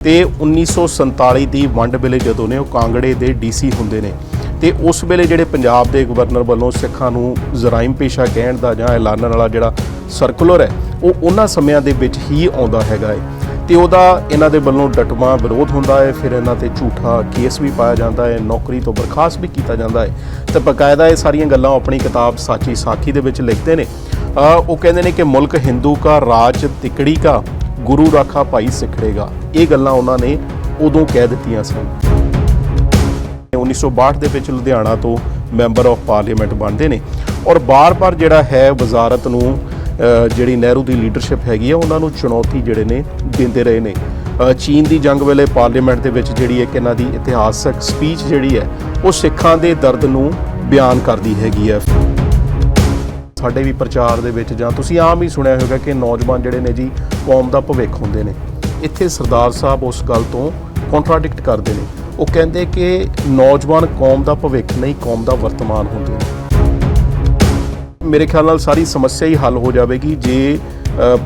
ਤੇ 1947 ਦੀ ਵੰਡ ਵੇਲੇ ਜਦੋਂ ਨੇ ਉਹ ਕਾਂਗੜੇ ਦੇ ਡੀਸੀ ਹੁੰਦੇ ਨੇ, ਤੇ ਉਸ ਵੇਲੇ ਜਿਹੜੇ ਪੰਜਾਬ ਦੇ ਗਵਰਨਰ ਵੱਲੋਂ ਸਿੱਖਾਂ ਨੂੰ ਜ਼ਰਾਇਮ ਪੇਸ਼ਾ ਕਹਿਣ ਦਾ ਜਾਂ ਐਲਾਨਣ ਵਾਲਾ ਜਿਹੜਾ ਸਰਕੂਲਰ ਹੈ, ਉਹ ਉਹਨਾਂ ਸਮਿਆਂ ਦੇ ਵਿੱਚ ਹੀ ਆਉਂਦਾ ਹੈਗਾ ਹੈ। ਤੇ ਉਹਦਾ ਇਹਨਾਂ ਦੇ ਵੱਲੋਂ ਡਟਵਾ ਵਿਰੋਧ ਹੁੰਦਾ ਹੈ, ਫਿਰ ਇਹਨਾਂ ਤੇ ਝੂਠਾ ਕੇਸ ਵੀ ਪਾਇਆ ਜਾਂਦਾ ਹੈ, ਨੌਕਰੀ ਤੋਂ ਬਰਖਾਸਤ ਵੀ ਕੀਤਾ ਜਾਂਦਾ ਹੈ। ਤੇ ਬਕਾਇਦਾ ਇਹ ਸਾਰੀਆਂ ਗੱਲਾਂ ਉਹ ਆਪਣੀ ਕਿਤਾਬ ਸਾਚੀ ਸਾਖੀ ਦੇ ਵਿੱਚ ਲਿਖਦੇ ਨੇ। ਉਹ ਕਹਿੰਦੇ ਨੇ ਕਿ ਮੁਲਕ ਹਿੰਦੂ ਕਾ, ਰਾਜ ਤਿਕੜੀ ਕਾ ਗੁਰੂ ਰਾਖਾ ਭਾਈ ਸਿੱਖੜੇਗਾ। ਇਹ ਗੱਲਾਂ ਉਹਨਾਂ ਨੇ ਉਦੋਂ ਕਹਿ ਦਿੱਤੀਆਂ ਸਨ 1962 ਦੇ ਵਿੱਚ ਲੁਧਿਆਣਾ ਤੋਂ ਮੈਂਬਰ ਆਫ ਪਾਰਲੀਮੈਂਟ ਬਣਦੇ ਨੇ। ਔਰ ਬਾਰ-ਬਾਰ ਜਿਹੜਾ ਹੈ ਵਜ਼ਾਰਤ ਨੂੰ ਜਿਹੜੀ ਨਹਿਰੂ ਦੀ ਲੀਡਰਸ਼ਿਪ ਹੈਗੀ ਆ, ਉਹਨਾਂ ਨੂੰ ਚੁਣੌਤੀ ਜਿਹੜੇ ਨੇ ਦਿੰਦੇ ਰਹੇ ਨੇ। ਚੀਨ ਦੀ ਜੰਗ ਵੇਲੇ ਪਾਰਲੀਮੈਂਟ ਦੇ ਵਿੱਚ ਜਿਹੜੀ ਇੱਕ ਇਹਨਾਂ ਦੀ ਇਤਿਹਾਸਕ ਸਪੀਚ ਜਿਹੜੀ ਹੈ, ਉਹ ਸਿੱਖਾਂ ਦੇ ਦਰਦ ਨੂੰ ਬਿਆਨ ਕਰਦੀ ਹੈਗੀ ਹੈ। ਸਾਡੇ ਵੀ ਪ੍ਰਚਾਰ ਦੇ ਵਿੱਚ ਜਾਂ ਤੁਸੀਂ ਆਮ ਹੀ ਸੁਣਿਆ ਹੋਵੇਗਾ ਕਿ ਨੌਜਵਾਨ ਜਿਹੜੇ ਨੇ ਜੀ ਕੌਮ ਦਾ ਭਵਿੱਖ ਹੁੰਦੇ ਨੇ। ਇੱਥੇ ਸਰਦਾਰ ਸਾਹਿਬ ਉਸ ਗੱਲ ਤੋਂ ਕੰਟਰਾਡਿਕਟ ਕਰਦੇ ਨੇ। ਉਹ ਕਹਿੰਦੇ ਕਿ ਨੌਜਵਾਨ ਕੌਮ ਦਾ ਭਵਿੱਖ ਨਹੀਂ ਕੌਮ ਦਾ ਵਰਤਮਾਨ ਹੁੰਦੇ ਨੇ। ਮੇਰੇ ਖਿਆਲ ਨਾਲ ਸਾਰੀ ਸਮੱਸਿਆ ਹੀ ਹੱਲ ਹੋ ਜਾਵੇਗੀ। ਜੇ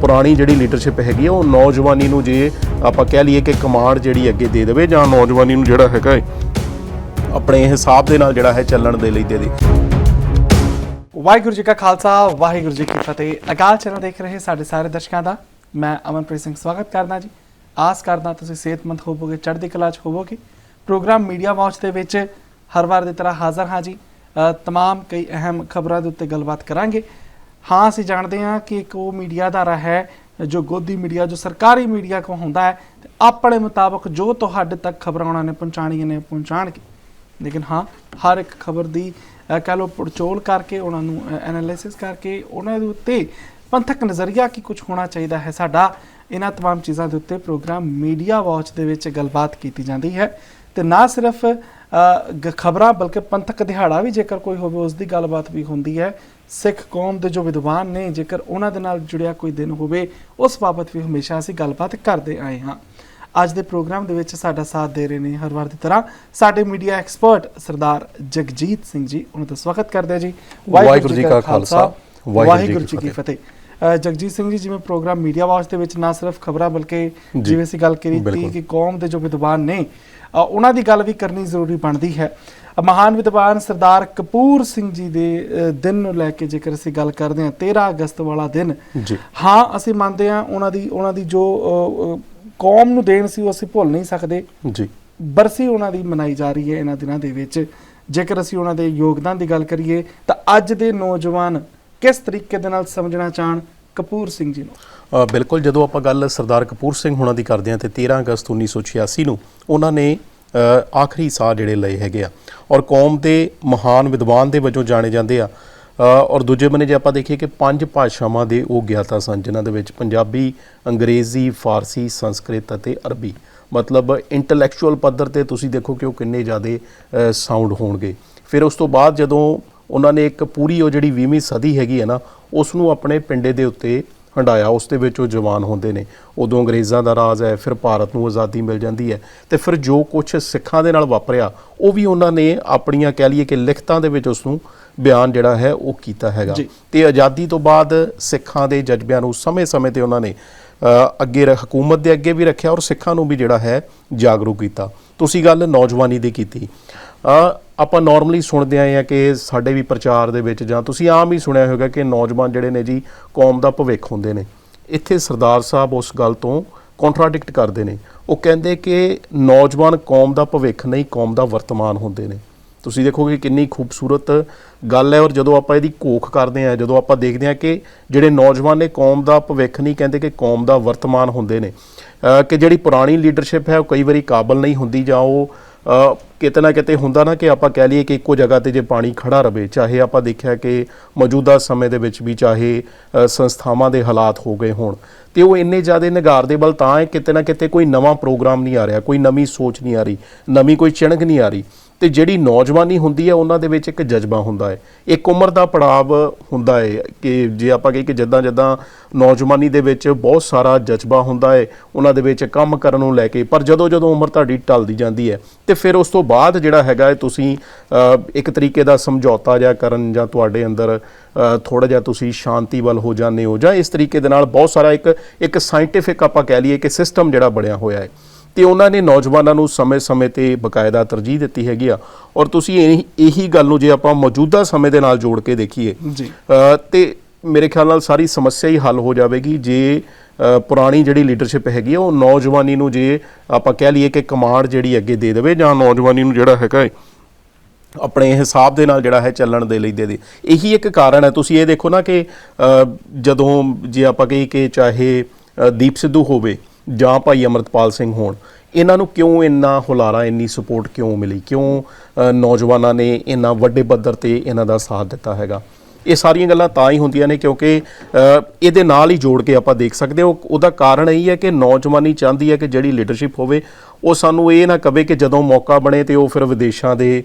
ਪੁਰਾਣੀ ਜਿਹੜੀ ਲੀਡਰਸ਼ਿਪ ਹੈਗੀ ਆ ਉਹ ਨੌਜਵਾਨੀ ਨੂੰ ਜੇ ਆਪਾਂ ਕਹਿ ਲਈਏ ਕਿ ਕਮਾਂਡ ਜਿਹੜੀ ਅੱਗੇ ਦੇ ਦੇਵੇ ਜਾਂ ਨੌਜਵਾਨੀ ਨੂੰ ਜਿਹੜਾ ਹੈਗਾ ਹੈ, ਆਪਣੇ ਹਿਸਾਬ ਦੇ ਨਾਲ ਜਿਹੜਾ ਹੈ ਚੱਲਣ ਦੇ ਲਈ ਦੇ ਦੇ। ਵਾਹਿਗੁਰੂ ਜੀ ਕਾ ਖਾਲਸਾ ਵਾਹਿਗੁਰੂ ਜੀ ਕੀ ਫਤਿਹ। ਅਕਾਲ ਚੈਨਲ ਦੇਖ ਰਹੇ ਸਾਡੇ ਸਾਰੇ ਦਰਸ਼ਕਾਂ ਦਾ। ਮੈਂ ਅਮਨਪ੍ਰੀਤ ਸਿੰਘ ਸਵਾਗਤ ਕਰਦਾ ਜੀ। ਆਸ ਕਰਦਾ ਤੁਸੀਂ ਸਿਹਤਮੰਦ ਹੋਵੋਗੇ ਚੜ੍ਹਦੀ ਕਲਾ 'ਚ ਹੋਵੋਗੇ। ਪ੍ਰੋਗਰਾਮ ਮੀਡੀਆ ਵਾਚ ਦੇ ਵਿੱਚ ਹਰ ਵਾਰ ਦੀ ਤਰ੍ਹਾਂ ਹਾਜ਼ਰ ਹਾਂ ਜੀ। ਅ, ਤਮਾਮ ਕਈ ਅਹਿਮ ਖਬਰਾਂ ਦੇ ਉੱਤੇ ਗੱਲਬਾਤ ਕਰਾਂਗੇ। ਹਾਂ ਅਸੀਂ ਜਾਣਦੇ ਹਾਂ ਕਿ ਇੱਕ ਉਹ ਮੀਡੀਆ ਅਦਾਰਾ ਹੈ ਜੋ ਗੋਦੀ ਮੀਡੀਆ ਜੋ ਸਰਕਾਰੀ ਮੀਡੀਆ ਕੋ ਹੁੰਦਾ ਹੈ ਤੇ ਆਪਣੇ ਮੁਤਾਬਕ ਜੋ ਤੁਹਾਡੇ ਤੱਕ ਖਬਰਾਂ ਉਹਨਾਂ ਨੇ ਪਹੁੰਚਾਣੀਆਂ ਨੇ ਪਹੁੰਚਾਣਗੇ ਲੇਕਿਨ ਹਾਂ ਹਰ ਇੱਕ ਖਬਰ ਦੀ ਕਹਿ ਲਓ ਪੜਚੋਲ ਕਰਕੇ ਉਹਨਾਂ ਨੂੰ ਐਨਾਲਿਸਿਸ ਕਰਕੇ ਉਹਨਾਂ ਦੇ ਉੱਤੇ ਪੰਥਕ ਨਜ਼ਰੀਆ ਕੀ ਕੁਝ ਹੋਣਾ ਚਾਹੀਦਾ ਹੈ ਸਾਡਾ ਇਹਨਾਂ तमाम ਚੀਜ਼ਾਂ ਦੇ ਉੱਤੇ ਪ੍ਰੋਗਰਾਮ ਮੀਡੀਆ ਵਾਚ ਦੇ ਵਿੱਚ ਗੱਲਬਾਤ ਕੀਤੀ ਜਾਂਦੀ ਹੈ ਤੇ ਨਾ ਸਿਰਫ ਖਬਰਾਂ ਬਲਕਿ ਪੰਥਕ ਦਿਹਾੜਾ ਵੀ ਜੇਕਰ ਕੋਈ ਹੋਵੇ ਉਸ ਦੀ ਗੱਲਬਾਤ ਵੀ ਹੁੰਦੀ ਹੈ ਸਿੱਖ ਕੌਮ ਦੇ ਜੋ ਵਿਦਵਾਨ ਨੇ ਜੇਕਰ ਉਹਨਾਂ ਦੇ ਨਾਲ ਜੁੜਿਆ ਕੋਈ ਦਿਨ ਹੋਵੇ ਉਸ ਬਾਬਤ ਵੀ ਹਮੇਸ਼ਾ ਅਸੀਂ ਗੱਲਬਾਤ ਕਰਦੇ ਆਏ ਹਾਂ ਅੱਜ ਦੇ ਪ੍ਰੋਗਰਾਮ ਦੇ ਵਿੱਚ ਸਾਡਾ ਸਾਥ ਦੇ ਰਹੇ ਨੇ ਹਰ ਵਾਰ ਦੀ ਤਰ੍ਹਾਂ ਸਾਡੇ ਮੀਡੀਆ ਐਕਸਪਰਟ ਸਰਦਾਰ ਜਗਜੀਤ ਸਿੰਘ ਜੀ ਉਹਨਾਂ ਦਾ ਸਵਾਗਤ ਕਰਦੇ ਜੀ। ਵਾਹਿਗੁਰੂ ਜੀ ਕਾ ਖਾਲਸਾ, ਵਾਹਿਗੁਰੂ ਜੀ ਕੀ ਫਤਿਹ। ਜਗਜੀਤ ਸਿੰਘ ਜੀ ਜਿਵੇਂ ਪ੍ਰੋਗਰਾਮ ਮੀਡੀਆ ਵਾਚ ਦੇ ਵਿੱਚ ਨਾ ਸਿਰਫ ਖਬਰਾਂ ਬਲਕਿ ਜਿਵੇਂ ਅਸੀਂ ਗੱਲ ਕਰੀ। ਤੀ ਕਿ ਕੌਮ ਦੇ ਜੋ ਵਿਦਵਾਨ ਨੇ ਉਹਨਾਂ ਦੀ ਗੱਲ ਵੀ ਕਰਨੀ ਜ਼ਰੂਰੀ ਬਣਦੀ ਹੈ। ਮਹਾਨ ਵਿਦਵਾਨ ਸਰਦਾਰ ਕਪੂਰ ਸਿੰਘ ਜੀ ਦੇ ਦਿਨ ਨੂੰ ਲੈ ਕੇ ਜੇਕਰ ਅਸੀਂ ਗੱਲ ਕਰਦੇ ਹਾਂ 13 ਅਗਸਤ ਵਾਲਾ ਦਿਨ ਹਾਂ ਅਸੀਂ ਮੰਨਦੇ ਹਾਂ ਉਹਨਾਂ ਦੀ ਉਹਨਾਂ ਦੀ ਜੋ ਕੌਮ ਨੂੰ ਦੇਣ ਸੀ ਉਹ ਅਸੀਂ ਭੁੱਲ ਨਹੀਂ ਸਕਦੇ। ਜੀ। ਬਰਸੀ ਉਹਨਾਂ ਦੀ ਮਨਾਈ ਜਾ ਰਹੀ ਹੈ ਇਹਨਾਂ ਦਿਨਾਂ ਦੇ ਵਿੱਚ। ਜੇਕਰ ਅਸੀਂ ਉਹਨਾਂ ਦੇ ਯੋਗਦਾਨ ਦੀ ਗੱਲ ਕਰੀਏ ਤਾਂ ਅੱਜ ਦੇ ਨੌਜਵਾਨ ਕਿਸ ਤਰੀਕੇ ਦੇ ਨਾਲ ਸਮਝਣਾ ਚਾਹਣ? ਕਪੂਰ ਸਿੰਘ ਜੀ ਨੂੰ। ਬਿਲਕੁਲ ਜਦੋਂ ਆਪਾਂ ਗੱਲ ਸਰਦਾਰ ਕਪੂਰ ਸਿੰਘ ਹੋਣਾ ਦੀ ਕਰਦੇ ਹਾਂ ਤੇ 13 ਅਗਸਤ 1986 ਨੂੰ ਉਹਨਾਂ ਨੇ ਆਖਰੀ ਸਾਹ ਜਿਹੜੇ ਲਏ ਹੈਗੇ ਆ। ਔਰ ਕੌਮ ਦੇ ਮਹਾਨ ਵਿਦਵਾਨ ਦੇ ਵਜੋਂ ਜਾਣੇ ਜਾਂਦੇ ਆ। ਔਰ ਦੂਜੇ ਬੰਨੇ ਜੇ ਆਪਾਂ ਦੇਖੀਏ ਕਿ ਪੰਜ ਭਾਸ਼ਾਵਾਂ ਦੇ ਉਹ ਗਿਆਤਾ ਸਨ, ਜਿਨ੍ਹਾਂ ਦੇ ਵਿੱਚ ਪੰਜਾਬੀ, ਅੰਗਰੇਜ਼ੀ, ਫਾਰਸੀ, ਸੰਸਕ੍ਰਿਤ ਅਤੇ ਅਰਬੀ। ਮਤਲਬ ਇੰਟੈਲੈਕਚੁਅਲ ਪੱਧਰ ਤੇ ਤੁਸੀਂ ਦੇਖੋ ਕਿ ਉਹ ਕਿੰਨੇ ਜ਼ਿਆਦਾ ਸਾਊਂਡ ਹੋਣਗੇ। ਫਿਰ ਉਸ ਤੋਂ ਬਾਅਦ ਜਦੋਂ ਉਹਨਾਂ ਨੇ ਇੱਕ ਪੂਰੀ ਉਹ ਜਿਹੜੀ 20ਵੀਂ ਸਦੀ ਹੈਗੀ ਹੈ ਨਾ, ਉਸ ਨੂੰ ਆਪਣੇ ਪਿੰਡੇ ਦੇ ਉੱਤੇ ਹੰਡਾਇਆ ਉਸ ਦੇ ਵਿੱਚ ਉਹ ਜਵਾਨ ਹੁੰਦੇ ਨੇ। ਉਦੋਂ ਅੰਗਰੇਜ਼ਾਂ ਦਾ ਰਾਜ ਹੈ ਫਿਰ ਭਾਰਤ ਨੂੰ ਆਜ਼ਾਦੀ ਮਿਲ ਜਾਂਦੀ ਹੈ ਤੇ ਫਿਰ ਜੋ ਕੁਝ ਸਿੱਖਾਂ ਦੇ ਨਾਲ ਵਾਪਰਿਆ ਉਹ ਵੀ ਉਹਨਾਂ ਨੇ ਆਪਣੀਆਂ ਕਹਿ ਲਈਏ ਕਿ ਲਿਖਤਾਂ ਦੇ ਵਿੱਚ ਉਸ ਨੂੰ ਬਿਆਨ ਜਿਹੜਾ ਹੈ ਉਹ ਕੀਤਾ ਹੈਗਾ। ਤੇ ਆਜ਼ਾਦੀ ਤੋਂ ਬਾਅਦ ਸਿੱਖਾਂ ਦੇ ਜਜ਼ਬਿਆਂ ਨੂੰ ਸਮੇਂ-ਸਮੇਂ ਤੇ ਉਹਨਾਂ ਨੇ ਅੱਗੇ ਹਕੂਮਤ ਦੇ ਅੱਗੇ ਵੀ ਰੱਖਿਆ ਔਰ ਸਿੱਖਾਂ ਨੂੰ ਵੀ ਜਿਹੜਾ ਹੈ ਜਾਗਰੂਕ ਕੀਤਾ। ਤੁਸੀਂ ਗੱਲ ਨੌਜਵਾਨੀ ਦੀ ਕੀਤੀ। ਆਪਾਂ ਨਾਰਮਲੀ ਸੁਣਦੇ ਆਏ ਆ ਕਿ ਸਾਡੇ ਵੀ ਪ੍ਰਚਾਰ ਦੇ ਵਿੱਚ ਜਾਂ ਤੁਸੀਂ ਆਮ ਹੀ ਸੁਣਿਆ ਹੋਵੇਗਾ ਕਿ ਨੌਜਵਾਨ ਜਿਹੜੇ ਨੇ ਜੀ, ਕੌਮ ਦਾ ਭਵਿੱਖ ਹੁੰਦੇ ਨੇ। ਇੱਥੇ ਸਰਦਾਰ ਸਾਹਿਬ ਉਸ ਗੱਲ ਤੋਂ ਕੰਟਰਾਡਿਕਟ ਕਰਦੇ ਨੇ। ਉਹ ਕਹਿੰਦੇ ਕਿ ਨੌਜਵਾਨ ਕੌਮ ਦਾ ਭਵਿੱਖ ਨਹੀਂ, ਕੌਮ ਦਾ ਵਰਤਮਾਨ ਹੁੰਦੇ ਨੇ। ਤੁਸੀਂ ਦੇਖੋਗੇ ਕਿੰਨੀ ਖੂਬਸੂਰਤ ਗੱਲ ਹੈ ਔਰ ਜਦੋਂ ਆਪਾਂ ਇਹਦੀ ਕੋਖ ਕਰਦੇ ਹਾਂ, ਜਦੋਂ ਆਪਾਂ ਦੇਖਦੇ ਹਾਂ ਕਿ ਜਿਹੜੇ ਨੌਜਵਾਨ ਨੇ, ਕੌਮ ਦਾ ਭਵਿੱਖ ਨਹੀਂ ਕਹਿੰਦੇ ਕਿ ਕੌਮ ਦਾ ਵਰਤਮਾਨ ਹੁੰਦੇ ਨੇ। ਕਿ ਜਿਹੜੀ ਪੁਰਾਣੀ ਲੀਡਰਸ਼ਿਪ ਹੈ, ਉਹ ਕਈ ਵਾਰੀ ਕਾਬਲ ਨਹੀਂ ਹੁੰਦੀ ਜਾਂ ਉਹ ਕਿਤੇ ਨਾ ਕਿਤੇ ਹੁੰਦਾ ਨਾ ਕਿ ਆਪਾਂ ਕਹਿ ਲਈਏ ਕਿ ਇੱਕੋ ਜਗ੍ਹਾ ਤੇ ਜੇ ਪਾਣੀ ਖੜਾ ਰਵੇ, ਚਾਹੇ ਆਪਾਂ ਦੇਖਿਆ ਕਿ ਮੌਜੂਦਾ ਸਮੇਂ ਦੇ ਵਿੱਚ ਵੀ ਚਾਹੇ ਸੰਸਥਾਵਾਂ ਦੇ ਹਾਲਾਤ ਹੋ ਗਏ ਹੋਣ। ਤੇ ਉਹ ਇੰਨੇ ਜ਼ਿਆਦਾ ਨਿਗਾਰ ਦੇ ਬਲ ਤਾਂ ਹੈ ਕਿਤੇ ਨਾ ਕਿਤੇ ਕੋਈ ਨਵਾਂ ਪ੍ਰੋਗਰਾਮ ਨਹੀਂ ਆ ਰਿਹਾ, ਕੋਈ ਨਵੀਂ ਸੋਚ ਨਹੀਂ ਆ ਰਹੀ, ਨਵੀਂ ਕੋਈ ਚਿਣਗ ਨਹੀਂ ਆ ਰਹੀ। ਤੇ ਜਿਹੜੀ ਨੌਜਵਾਨੀ ਹੁੰਦੀ ਹੈ, ਉਹਨਾਂ ਦੇ ਵਿੱਚ ਇੱਕ ਜਜ਼ਬਾ ਹੁੰਦਾ ਹੈ। ਇੱਕ ਉਮਰ ਦਾ ਪੜਾਵ ਹੁੰਦਾ ਹੈ ਕਿ ਜੇ ਆਪਾਂ ਕਹੀਏ ਕਿ ਜਿੱਦਾਂ ਜਿੱਦਾਂ ਨੌਜਵਾਨੀ ਦੇ ਵਿੱਚ ਬਹੁਤ ਸਾਰਾ ਜਜ਼ਬਾ ਹੁੰਦਾ ਹੈ, ਉਹਨਾਂ ਦੇ ਵਿੱਚ ਕੰਮ ਕਰਨ ਨੂੰ ਲੈ ਕੇ, ਪਰ ਜਦੋਂ ਜਦੋਂ ਉਮਰ ਤੁਹਾਡੀ ਢਲਦੀ ਜਾਂਦੀ ਹੈ, ਤੇ ਫਿਰ ਉਸ ਤੋਂ ਬਾਅਦ ਜਿਹੜਾ ਹੈਗਾ ਤੁਸੀਂ ਇੱਕ ਤਰੀਕੇ ਦਾ ਸਮਝੌਤਾ ਜਿਹਾ ਕਰਨ ਜਾਂ ਤੁਹਾਡੇ ਅੰਦਰ ਥੋੜਾ ਜਿਹਾ ਤੁਸੀਂ ਸ਼ਾਂਤੀ ਵੱਲ ਹੋ ਜਾਂਦੇ ਹੋ ਜਾਂ ਇਸ ਤਰੀਕੇ ਦੇ ਨਾਲ ਬਹੁਤ ਸਾਰਾ ਇੱਕ ਇੱਕ ਸਾਇੰਟਿਫਿਕ ਆਪਾਂ ਕਹਿ ਲਈਏ ਕਿ ਸਿਸਟਮ ਜਿਹੜਾ ਬਣਿਆ ਹੋਇਆ ਹੈ। ਤੇ ਉਹਨਾਂ ਨੇ ਨੌਜਵਾਨਾਂ ਨੂੰ ਸਮੇਂ-ਸਮੇਂ ਤੇ ਬਕਾਇਦਾ ਤਰਜੀਹ ਦਿੱਤੀ ਹੈਗੀ ਆ। ਔਰ ਤੁਸੀਂ ਇਹੀ ਗੱਲ ਨੂੰ ਜੇ ਆਪਾਂ ਮੌਜੂਦਾ ਸਮੇਂ ਦੇ ਨਾਲ ਜੋੜ ਕੇ ਦੇਖੀਏ ਜੀ। ਤੇ ਮੇਰੇ ਖਿਆਲ ਨਾਲ ਸਾਰੀ ਸਮੱਸਿਆ ਹੀ ਹੱਲ ਹੋ ਜਾਵੇਗੀ। ਜੇ ਪੁਰਾਣੀ ਜਿਹੜੀ ਲੀਡਰਸ਼ਿਪ ਹੈਗੀ ਆ, ਉਹ ਨੌਜਵਾਨੀ ਨੂੰ ਜੇ ਆਪਾਂ ਕਹਿ ਲਈਏ ਕਿ ਕਮਾਂਡ ਜਿਹੜੀ ਅੱਗੇ ਦੇ ਦੇਵੇ ਜਾਂ ਨੌਜਵਾਨੀ ਨੂੰ ਜਿਹੜਾ ਹੈਗਾ ਆਪਣੇ ਹਿਸਾਬ ਦੇ ਨਾਲ ਜਿਹੜਾ ਹੈ ਚੱਲਣ ਦੇ ਲਈ ਦੇ ਦੇ। ਇਹੀ ਇੱਕ ਕਾਰਨ ਹੈ। ਤੁਸੀਂ ਇਹ ਦੇਖੋ ਨਾ ਕਿ ਜਦੋਂ ਜੇ ਆਪਾਂ ਕਹੀ ਕਿ ਚਾਹੇ ਦੀਪ ਸਿੱਧੂ ਹੋਵੇ ਜਾਂ ਭਾਈ ਅਮਰਤਪਾਲ ਸਿੰਘ ਹੋਣ, ਇਹਨਾਂ ਨੂੰ ਕਿਉਂ ਇੰਨਾ ਹੁਲਾਰਾ, ਇੰਨੀ ਸਪੋਰਟ ਕਿਉਂ ਮਿਲੀ? ਕਿਉਂ ਨੌਜਵਾਨਾਂ ਨੇ ਇੰਨਾ ਵੱਡੇ ਪੱਧਰ ਤੇ ਇਹਨਾਂ ਦਾ ਸਾਥ ਦਿੱਤਾ ਹੈਗਾ? ਇਹ ਸਾਰੀਆਂ ਗੱਲਾਂ ਤਾਂ ਹੀ ਹੁੰਦੀਆਂ ਨੇ ਕਿਉਂਕਿ ਇਹਦੇ ਨਾਲ ਹੀ ਜੋੜ ਕੇ ਆਪਾਂ ਦੇਖ ਸਕਦੇ ਹਾਂ। ਉਹ- ਉਹਦਾ ਕਾਰਨ ਇਹ ਹੈ ਕਿ ਨੌਜਵਾਨੀ ਚਾਹੁੰਦੀ ਹੈ ਕਿ ਜਿਹੜੀ ਲੀਡਰਸ਼ਿਪ ਹੋਵੇ ਉਹ ਸਾਨੂੰ ਇਹ ਨਾ ਕਵੇ ਕਿ ਜਦੋਂ ਮੌਕਾ ਬਣੇ ਤੇ ਉਹ ਫਿਰ ਵਿਦੇਸ਼ਾਂ ਦੇ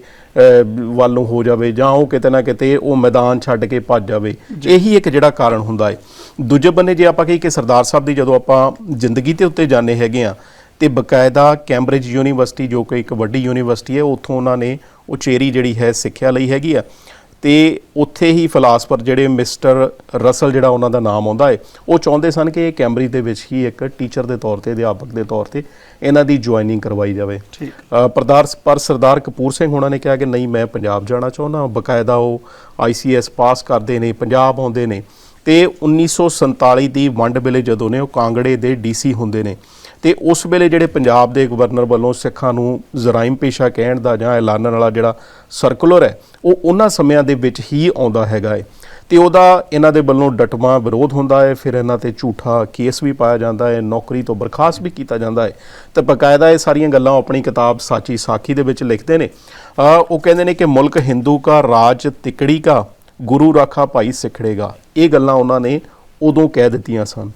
ਵੱਲ ਨੂੰ ਹੋ ਜਾਵੇ ਜਾਂ ਉਹ ਕਿਤੇ ਨਾ ਕਿਤੇ ਉਹ ਮੈਦਾਨ ਛੱਡ ਕੇ ਭੱਜ ਜਾਵੇ। ਇਹੀ ਇੱਕ ਜਿਹੜਾ ਕਾਰਨ ਹੁੰਦਾ ਹੈ। ਦੂਜੇ ਬੰਨੇ ਜੇ ਆਪਾਂ ਕਹੀ ਕਿ ਸਰਦਾਰ ਸਾਹਿਬ ਦੀ ਜਦੋਂ ਆਪਾਂ ਜ਼ਿੰਦਗੀ ਦੇ ਉੱਤੇ ਜਾਣੇ ਹੈਗੇ ਆ ਤੇ ਬਕਾਇਦਾ ਕੈਂਬਰਿਜ ਯੂਨੀਵਰਸਿਟੀ ਜੋ ਕਿ ਇੱਕ ਵੱਡੀ ਯੂਨੀਵਰਸਿਟੀ ਹੈ ਉੱਥੋਂ ਉਹਨਾਂ ਨੇ ਉਚੇਰੀ ਜਿਹੜੀ ਹੈ ਸਿੱਖਿਆ ਲਈ ਹੈਗੀ ਆ। ਤੇ ਉੱਥੇ ਹੀ ਫਿਲਾਸਫਰ ਜਿਹੜੇ ਮਿਸਟਰ ਰਸਲ ਜਿਹੜਾ ਉਹਨਾਂ ਦਾ ਨਾਮ ਆਉਂਦਾ ਹੈ ਉਹ ਚਾਹੁੰਦੇ ਸਨ ਕਿ ਇਹ ਕੈਂਬਰਿਜ ਦੇ ਵਿੱਚ ਹੀ ਇੱਕ ਟੀਚਰ ਦੇ ਤੌਰ ਤੇ ਅਧਿਆਪਕ ਦੇ ਤੌਰ ਤੇ ਇਹਨਾਂ ਦੀ ਜੁਆਇਨਿੰਗ ਕਰਵਾਈ ਜਾਵੇ। ਠੀਕ। ਪਰਦਾਰ ਪਰ ਸਰਦਾਰ ਕਪੂਰ ਸਿੰਘ ਹੋਣਾ ਨੇ ਕਿਹਾ ਕਿ ਨਹੀਂ ਮੈਂ ਪੰਜਾਬ ਜਾਣਾ ਚਾਹੁੰਦਾ ਬਕਾਇਦਾ ਉਹ ਆਈਸੀਐਸ ਪਾਸ ਕਰਦੇ ਨੇ ਪੰਜਾਬ ਆਉਂਦੇ ਨੇ ਤੇ 1947 ਦੀ ਵੰਡ ਵੇਲੇ ਜਦੋਂ ਨੇ ਉਹ ਕਾਂਗੜੇ ਦੇ ਡੀਸੀ ਹੁੰਦੇ ਨੇ। ਤੇ ਉਸ ਵੇਲੇ ਜਿਹੜੇ ਪੰਜਾਬ ਦੇ ਗਵਰਨਰ ਵੱਲੋਂ ਸਿੱਖਾਂ ਨੂੰ ਜ਼ਰਾਇਮ ਪੇਸ਼ਾ ਕਹਿਣ ਦਾ ਜਾਂ ਐਲਾਨਣ ਵਾਲਾ ਜਿਹੜਾ ਸਰਕੂਲਰ ਹੈ, ਉਹ ਉਹਨਾਂ ਸਮਿਆਂ ਦੇ ਵਿੱਚ ਹੀ ਆਉਂਦਾ ਹੈਗਾ ਹੈ ਤੇ ਉਹਦਾ ਇਹਨਾਂ ਦੇ ਵੱਲੋਂ ਡਟਵਾ ਵਿਰੋਧ ਹੁੰਦਾ ਹੈ ਫਿਰ ਇਹਨਾਂ ਤੇ ਝੂਠਾ ਕੇਸ ਵੀ ਪਾਇਆ ਜਾਂਦਾ ਹੈ ਨੌਕਰੀ ਤੋਂ ਬਰਖਾਸਤ ਵੀ ਕੀਤਾ ਜਾਂਦਾ ਹੈ ਤੇ ਬਕਾਇਦਾ ਇਹ ਸਾਰੀਆਂ ਗੱਲਾਂ ਉਹ ਆਪਣੀ ਕਿਤਾਬ ਸਾਚੀ ਸਾਖੀ ਦੇ ਵਿੱਚ ਲਿਖਦੇ ਨੇ। ਉਹ ਕਹਿੰਦੇ ਨੇ ਕਿ ਮੁਲਕ ਹਿੰਦੂ ਕਾ, ਰਾਜ ਤਿਕੜੀ ਕਾ, ਗੁਰੂ ਰਾਖਾ ਭਾਈ ਸਿਖੜੇਗਾ ਇਹ ਗੱਲਾਂ ਉਹਨਾਂ ਨੇ ਉਦੋਂ ਕਹਿ ਦਿੱਤੀਆਂ ਸਨ।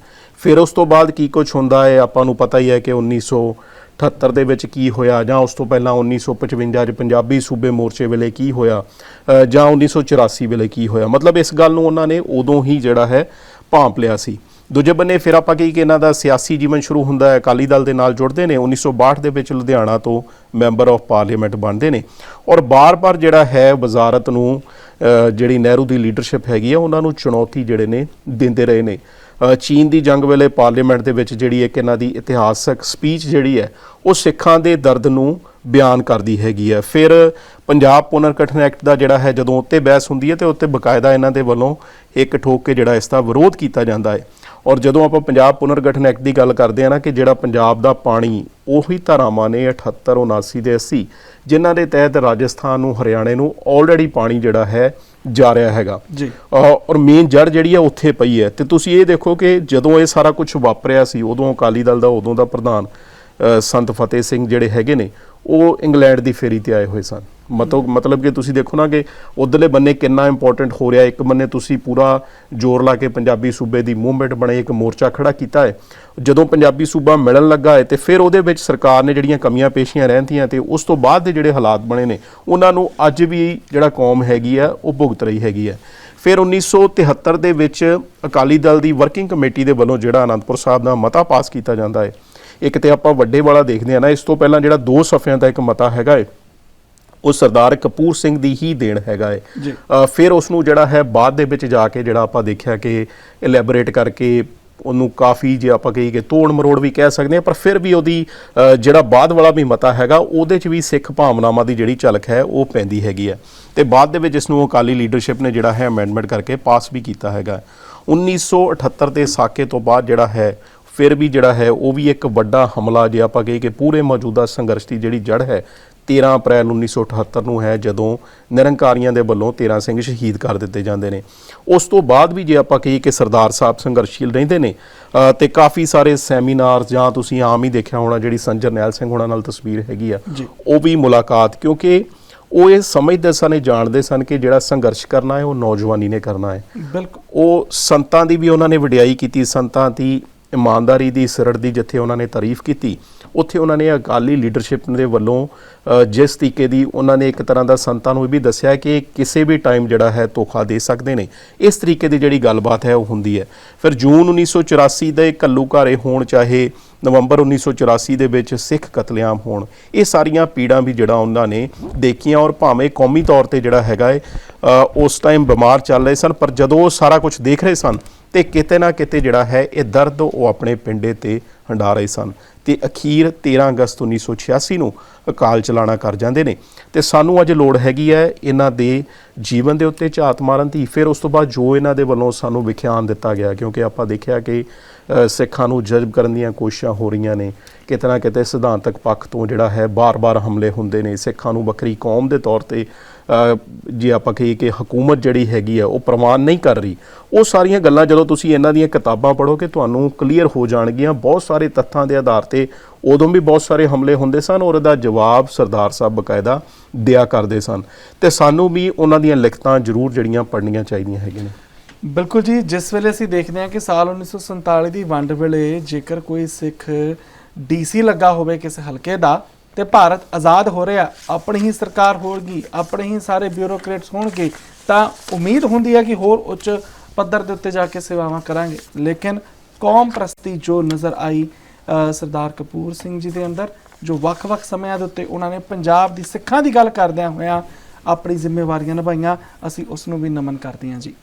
ਫਿਰ ਉਸ ਤੋਂ ਬਾਅਦ ਕੀ ਕੁਝ ਹੁੰਦਾ ਹੈ? ਆਪਾਂ ਨੂੰ ਪਤਾ ਹੀ ਹੈ ਕਿ 1978 ਦੇ ਵਿੱਚ ਕੀ ਹੋਇਆ ਜਾਂ ਉਸ ਤੋਂ ਪਹਿਲਾਂ 1955 ਚ ਪੰਜਾਬੀ ਸੂਬੇ ਮੋਰਚੇ ਵੇਲੇ ਕੀ ਹੋਇਆ ਅ, ਜਾਂ 1984 ਵੇਲੇ ਕੀ ਹੋਇਆ? ਮਤਲਬ ਇਸ ਗੱਲ ਨੂੰ ਉਹਨਾਂ ਨੇ ਉਦੋਂ ਹੀ ਜਿਹੜਾ ਹੈ ਭਾਂਪ ਲਿਆ ਸੀ। ਦੂਜੇ ਬੰਨੇ ਫਿਰ ਆਪਾਂ ਕਹੀ ਕਿ ਇਹਨਾਂ ਦਾ ਸਿਆਸੀ ਜੀਵਨ ਸ਼ੁਰੂ ਹੁੰਦਾ ਹੈ ਅਕਾਲੀ ਦਲ ਦੇ ਨਾਲ ਜੁੜਦੇ ਨੇ 1962 ਦੇ ਵਿੱਚ ਲੁਧਿਆਣਾ ਤੋਂ ਮੈਂਬਰ ਆਫ ਪਾਰਲੀਮੈਂਟ ਬਣਦੇ ਨੇ। ਔਰ ਬਾਰ-ਬਾਰ ਜਿਹੜਾ ਹੈ ਵਜ਼ਾਰਤ ਨੂੰ ਜਿਹੜੀ ਨਹਿਰੂ ਦੀ ਲੀਡਰਸ਼ਿਪ ਹੈਗੀ ਆ ਉਹਨਾਂ ਨੂੰ ਚੁਣੌਤੀ ਜਿਹੜੇ ਨੇ ਦਿੰਦੇ ਰਹੇ ਨੇ। ਚੀਨ ਦੀ ਜੰਗ ਵੇਲੇ ਪਾਰਲੀਮੈਂਟ ਦੇ ਵਿੱਚ ਜਿਹੜੀ ਇੱਕ ਇਹਨਾਂ ਦੀ ਇਤਿਹਾਸਕ ਸਪੀਚ ਜਿਹੜੀ ਹੈ, ਉਹ ਸਿੱਖਾਂ ਦੇ ਦਰਦ ਨੂੰ ਬਿਆਨ ਕਰਦੀ ਹੈਗੀ ਹੈ। ਫਿਰ ਪੰਜਾਬ ਪੁਨਰਗਠਨ ਐਕਟ ਦਾ ਜਿਹੜਾ ਹੈ, ਜਦੋਂ ਉੱਤੇ ਬਹਿਸ ਹੁੰਦੀ ਹੈ ਤੇ ਉੱਤੇ ਬਕਾਇਦਾ ਇਹਨਾਂ ਦੇ ਵੱਲੋਂ ਇੱਕ ਠੋਕ ਕੇ ਜਿਹੜਾ ਇਸ ਦਾ ਵਿਰੋਧ ਕੀਤਾ ਜਾਂਦਾ ਹੈ। ਔਰ ਜਦੋਂ ਆਪਾਂ ਪੰਜਾਬ ਪੁਨਰਗਠਨ ਐਕਟ ਦੀ ਗੱਲ ਕਰਦੇ ਆ ਨਾ ਕਿ ਜਿਹੜਾ ਪੰਜਾਬ ਦਾ ਪਾਣੀ ਉਹੀ ਧਾਰਾਵਾਂ ਨੇ 78 79 ਦੇ 80 ਜਿਨ੍ਹਾਂ ਦੇ ਤਹਿਤ ਰਾਜਸਥਾਨ ਨੂੰ ਹਰਿਆਣੇ ਨੂੰ ਆਲਰੇਡੀ ਪਾਣੀ ਜਿਹੜਾ ਹੈ ਜਾ ਰਿਹਾ ਹੈਗਾ। ਜੀ। ਔਰ ਮੇਨ ਜੜ ਜਿਹੜੀ ਹੈ ਉੱਥੇ ਪਈ ਹੈ। ਤੇ ਤੁਸੀਂ ਇਹ ਦੇਖੋ ਕਿ ਜਦੋਂ ਇਹ ਸਾਰਾ ਕੁਝ ਵਾਪਰਿਆ ਸੀ ਉਦੋਂ ਅਕਾਲੀ ਦਲ ਦਾ ਉਦੋਂ ਦਾ ਪ੍ਰਧਾਨ ਸੰਤ ਫਤਿਹ ਸਿੰਘ ਜਿਹੜੇ ਹੈਗੇ ਨੇ ਉਹ ਇੰਗਲੈਂਡ ਦੀ ਫੇਰੀ ਤੇ ਆਏ ਹੋਏ ਸਨ। ਮਤਲਬ ਮਤਲਬ ਕਿ ਤੁਸੀਂ ਦੇਖੋ ਨਾ ਕਿ ਉਧਰਲੇ ਬੰਨੇ ਕਿੰਨਾ ਇੰਪੋਰਟੈਂਟ ਹੋ ਰਿਹਾ ਇੱਕ ਬੰਨੇ ਤੁਸੀਂ ਪੂਰਾ ਜ਼ੋਰ ਲਾ ਕੇ ਪੰਜਾਬੀ ਸੂਬੇ ਦੀ ਮੂਵਮੈਂਟ ਬਣੇ ਇੱਕ ਮੋਰਚਾ ਖੜਾ ਕੀਤਾ ਹੈ। ਜਦੋਂ ਪੰਜਾਬੀ ਸੂਬਾ ਮਿਲਣ ਲੱਗਾ ਹੈ ਤੇ ਫਿਰ ਉਹਦੇ ਵਿੱਚ ਸਰਕਾਰ ਨੇ ਜਿਹੜੀਆਂ ਕਮੀਆਂ ਪੇਸ਼ੀਆਂ ਰਹਿੰਦੀਆਂ ਤੇ ਉਸ ਤੋਂ ਬਾਅਦ ਦੇ ਜਿਹੜੇ ਹਾਲਾਤ ਬਣੇ ਨੇ, ਉਹਨਾਂ ਨੂੰ ਅੱਜ ਵੀ ਜਿਹੜਾ ਕੌਮ ਹੈਗੀ ਆ ਉਹ ਭੁਗਤ ਰਹੀ ਹੈਗੀ ਹੈ। ਫਿਰ 1973 ਦੇ ਵਿੱਚ ਅਕਾਲੀ ਦਲ ਦੀ ਵਰਕਿੰਗ ਕਮੇਟੀ ਦੇ ਵੱਲੋਂ ਜਿਹੜਾ ਆਨੰਦਪੁਰ ਸਾਹਿਬ ਦਾ ਮਤਾ ਪਾਸ ਕੀਤਾ ਜਾਂਦਾ ਹੈ। ਇੱਕ ਤੇ ਆਪਾਂ ਵੱਡੇ ਵਾਲਾ ਦੇਖਦੇ ਆ ਨਾ, ਇਸ ਤੋਂ ਪਹਿਲਾਂ ਜਿਹੜਾ ਦੋ ਸਫ਼ਿਆਂ ਦਾ ਇੱਕ ਮਤਾ ਹੈਗਾ ਹੈ ਉਹ ਸਰਦਾਰ ਕਪੂਰ ਸਿੰਘ ਦੀ ਹੀ ਦੇਣ ਹੈਗਾ ਹੈ ਫਿਰ ਉਸ ਨੂੰ ਜਿਹੜਾ ਹੈ ਬਾਅਦ ਦੇ ਵਿੱਚ ਜਾ ਕੇ ਜਿਹੜਾ ਆਪਾਂ ਦੇਖਿਆ ਕਿ ਇਲੈਬੋਰੇਟ ਕਰਕੇ ਉਹਨੂੰ ਕਾਫੀ ਜੇ ਆਪਾਂ ਕਹੀਏ ਕਿ ਤੋੜ ਮਰੋੜ ਵੀ ਕਹਿ ਸਕਦੇ ਆ ਪਰ ਫਿਰ ਵੀ ਉਹਦੀ ਜਿਹੜਾ ਬਾਅਦ ਵਾਲਾ ਵੀ ਮਤਾ ਹੈਗਾ ਉਹਦੇ 'ਚ ਵੀ ਸਿੱਖ ਭਾਵਨਾਵਾਂ ਦੀ ਜਿਹੜੀ ਝਲਕ ਹੈ ਉਹ ਪੈਂਦੀ ਹੈਗੀ ਹੈ। ਤੇ ਬਾਅਦ ਦੇ ਵਿੱਚ ਇਸ ਨੂੰ ਅਕਾਲੀ ਲੀਡਰਸ਼ਿਪ ਨੇ ਜਿਹੜਾ ਹੈ ਅਮੈਂਡਮੈਂਟ ਕਰਕੇ ਪਾਸ ਵੀ ਕੀਤਾ ਹੈਗਾ। 1978 ਦੇ ਸਾਕੇ ਤੋਂ ਬਾਅਦ ਜਿਹੜਾ ਹੈ ਫਿਰ ਵੀ ਜਿਹੜਾ ਹੈ ਉਹ ਵੀ ਇੱਕ ਵੱਡਾ ਹਮਲਾ ਜੇ ਆਪਾਂ ਕਹੀਏ ਕਿ ਪੂਰੇ ਮੌਜੂਦਾ ਸੰਘਰਸ਼ ਦੀ ਜਿਹੜੀ ਜੜ ਹੈ 13 ਅਪ੍ਰੈਲ 1978 ਨੂੰ ਹੈ ਜਦੋਂ ਨਿਰੰਕਾਰੀਆਂ ਦੇ ਵੱਲੋਂ 13 ਸਿੰਘ ਸ਼ਹੀਦ ਕਰ ਦਿੱਤੇ ਜਾਂਦੇ ਨੇ। ਉਸ ਤੋਂ ਬਾਅਦ ਵੀ ਜੇ ਆਪਾਂ ਕਹੀਏ ਕਿ ਸਰਦਾਰ ਸਾਹਿਬ ਸੰਘਰਸ਼ੀਲ ਰਹਿੰਦੇ ਨੇ ਤੇ ਕਾਫੀ ਸਾਰੇ ਸੈਮੀਨਾਰ ਜਾਂ ਤੁਸੀਂ ਆਮ ਹੀ ਦੇਖਿਆ ਹੋਣਾ ਜਿਹੜੀ ਸੰਜਰ ਨੈਲ ਸਿੰਘ ਹੋਣਾ ਨਾਲ ਤਸਵੀਰ ਹੈਗੀ ਆ। ਉਹ ਵੀ ਮੁਲਾਕਾਤ ਕਿਉਂਕਿ ਉਹ ਇਹ ਸਮਝਦੇ ਸਨ ਇਹ ਜਾਣਦੇ ਸਨ ਕਿ ਜਿਹੜਾ ਸੰਘਰਸ਼ ਕਰਨਾ ਹੈ ਉਹ ਨੌਜਵਾਨੀ ਨੇ ਕਰਨਾ ਹੈ। ਬਿਲਕੁਲ। ਉਹ ਸੰਤਾਂ ਦੀ ਵੀ ਉਹਨਾਂ ਨੇ ਵਡਿਆਈ ਕੀਤੀ ਸੰਤਾਂ ਦੀ ਇਮਾਨਦਾਰੀ ਦੀ ਸਿਰੜ ਦੀ ਜਿੱਥੇ ਉਹਨਾਂ ਨੇ ਤਾਰੀਫ ਕੀਤੀ ਉੱਥੇ ਉਹਨਾਂ ਨੇ ਅਕਾਲੀ ਲੀਡਰਸ਼ਿਪ ਦੇ ਵੱਲੋਂ ਜਿਸ ਤਰੀਕੇ ਦੀ ਉਹਨਾਂ ਨੇ ਇੱਕ ਤਰ੍ਹਾਂ ਦਾ ਸੰਤਾਂ ਨੂੰ ਇਹ ਵੀ ਦੱਸਿਆ ਕਿ ਕਿਸੇ ਵੀ ਟਾਈਮ ਜਿਹੜਾ ਹੈ ਧੋਖਾ ਦੇ ਸਕਦੇ ਨੇ। ਇਸ ਤਰੀਕੇ ਦੀ ਜਿਹੜੀ ਗੱਲਬਾਤ ਹੈ ਉਹ ਹੁੰਦੀ ਹੈ। ਫਿਰ ਜੂਨ 1984 ਦੇ ਘੱਲੂਘਾਰੇ ਹੋਣ ਚਾਹੇ ਨਵੰਬਰ 1984 ਦੇ ਵਿੱਚ ਸਿੱਖ ਕਤਲੇਆਮ ਹੋਣ, ਇਹ ਸਾਰੀਆਂ ਪੀੜਾਂ ਵੀ ਜਿਹੜਾ ਉਹਨਾਂ ਨੇ ਦੇਖੀਆਂ ਔਰ ਭਾਵੇਂ ਕੌਮੀ ਤੌਰ ਤੇ ਜਿਹੜਾ ਹੈਗਾ ਹੈ ਉਸ ਟਾਈਮ ਬਿਮਾਰ ਚੱਲ ਰਹੇ ਸਨ, ਪਰ ਜਦੋਂ ਉਹ ਸਾਰਾ ਕੁਝ ਦੇਖ ਰਹੇ ਸਨ ਤੇ ਕਿਤੇ ਨਾ ਕਿਤੇ ਜਿਹੜਾ ਹੈ ਇਹ ਦਰਦ ਉਹ ਆਪਣੇ ਪਿੰਡੇ ਤੇ ਹੰਡਾ ਰਹੇ ਸਨ। ਤੇ ਅਖੀਰ 13 ਅਗਸਤ 1986 ਨੂੰ ਅਕਾਲ ਚਲਾਣਾ ਕਰ ਜਾਂਦੇ ਨੇ। ਤੇ ਸਾਨੂੰ ਅੱਜ ਲੋੜ ਹੈਗੀ ਹੈ ਇਹਨਾਂ ਦੇ ਜੀਵਨ ਦੇ ਉੱਤੇ ਝਾਤ ਮਾਰਨ ਦੀ। ਫਿਰ ਉਸ ਤੋਂ ਬਾਅਦ ਜੋ ਇਹਨਾਂ ਦੇ ਵੱਲੋਂ ਸਾਨੂੰ ਵਿਖਿਆਨ ਦਿੱਤਾ ਗਿਆ, ਕਿਉਂਕਿ ਆਪਾਂ ਦੇਖਿਆ ਕਿ ਸਿੱਖਾਂ ਨੂੰ ਜਜ਼ਬ ਕਰਨ ਦੀਆਂ ਕੋਸ਼ਿਸ਼ਾਂ ਹੋ ਰਹੀਆਂ ਨੇ। ਕਿਤੇ ਨਾ ਕਿਤੇ ਸਿਧਾਂਤਕ ਪੱਖ ਤੋਂ ਜਿਹੜਾ ਹੈ ਬਾਰ-ਬਾਰ ਹਮਲੇ ਹੁੰਦੇ ਨੇ। ਸਿੱਖਾਂ ਨੂੰ ਵੱਖਰੀ ਕੌਮ ਦੇ ਤੌਰ ਤੇ ਜੇ ਆਪਾਂ ਕਹੀਏ ਕਿ ਹਕੂਮਤ ਜਿਹੜੀ ਹੈਗੀ ਆ, ਉਹ ਪ੍ਰਵਾਨ ਨਹੀਂ ਕਰ ਰਹੀ। ਉਹ ਸਾਰੀਆਂ ਗੱਲਾਂ ਜਦੋਂ ਤੁਸੀਂ ਇਹਨਾਂ ਦੀਆਂ ਕਿਤਾਬਾਂ ਪੜ੍ਹੋਗੇ, ਤੁਹਾਨੂੰ ਕਲੀਅਰ ਹੋ ਜਾਣਗੀਆਂ। ਬਹੁਤ ਸਾਰੇ ਤੱਥਾਂ ਦੇ ਆਧਾਰ ਤੇ ਉਦੋਂ ਵੀ ਬਹੁਤ ਸਾਰੇ ਹਮਲੇ ਹੁੰਦੇ ਸਨ ਔਰ ਉਹਦਾ ਜਵਾਬ ਸਰਦਾਰ ਸਾਹਿਬ ਬਕਾਇਦਾ ਦਿਆ ਕਰਦੇ ਸਨ। ਤੇ ਸਾਨੂੰ ਵੀ ਉਹਨਾਂ ਦੀਆਂ ਲਿਖਤਾਂ ਜ਼ਰੂਰ ਜਿਹੜੀਆਂ ਪੜ੍ਹਨੀਆਂ ਚਾਹੀਦੀਆਂ ਹੈਗੀਆਂ ਨੇ। ਬਿਲਕੁਲ ਜੀ, ਜਿਸ ਵੇਲੇ ਅਸੀਂ ਦੇਖਦੇ ਹਾਂ ਕਿ ਸਾਲ 1947 ਦੀ ਵੰਡ ਵੇਲੇ ਜੇਕਰ ਕੋਈ ਸਿੱਖ ਡੀਸੀ ਲੱਗਾ ਹੋਵੇ ਕਿਸੇ ਹਲਕੇ ਦਾ ਤੇ ਭਾਰਤ ਆਜ਼ਾਦ ਹੋ ਰਿਹਾ, ਆਪਣੀ ਹੀ ਸਰਕਾਰ ਹੋਊਗੀ, ਆਪਣੇ ਹੀ ਸਾਰੇ ਬਿਊਰੋਕ੍ਰੇਟਸ ਹੋਣਗੇ, ਤਾਂ ਉਮੀਦ ਹੁੰਦੀ ਹੈ ਕਿ ਹੋਰ ਉੱਚ ਪੱਧਰ ਦੇ ਉੱਤੇ ਜਾ ਕੇ ਸੇਵਾਵਾਂ ਕਰਾਂਗੇ। ਲੇਕਿਨ ਕੌਮ ਪ੍ਰਸਤੀ ਜੋ ਨਜ਼ਰ ਆਈ ਸਰਦਾਰ ਕਪੂਰ ਸਿੰਘ ਜੀ ਦੇ ਅੰਦਰ, ਜੋ ਵੱਖ-ਵੱਖ ਸਮਿਆਂ ਦੇ ਉੱਤੇ ਉਹਨਾਂ ਨੇ ਪੰਜਾਬ ਦੀ ਸਿੱਖਾਂ ਦੀ ਗੱਲ ਕਰਦਿਆਂ ਹੋਇਆਂ ਆਪਣੀ ਜ਼ਿੰਮੇਵਾਰੀਆਂ ਨਿਭਾਈਆਂ, ਅਸੀਂ ਉਸ ਨੂੰ ਵੀ ਨਮਨ ਕਰਦੇ ਹਾਂ ਜੀ।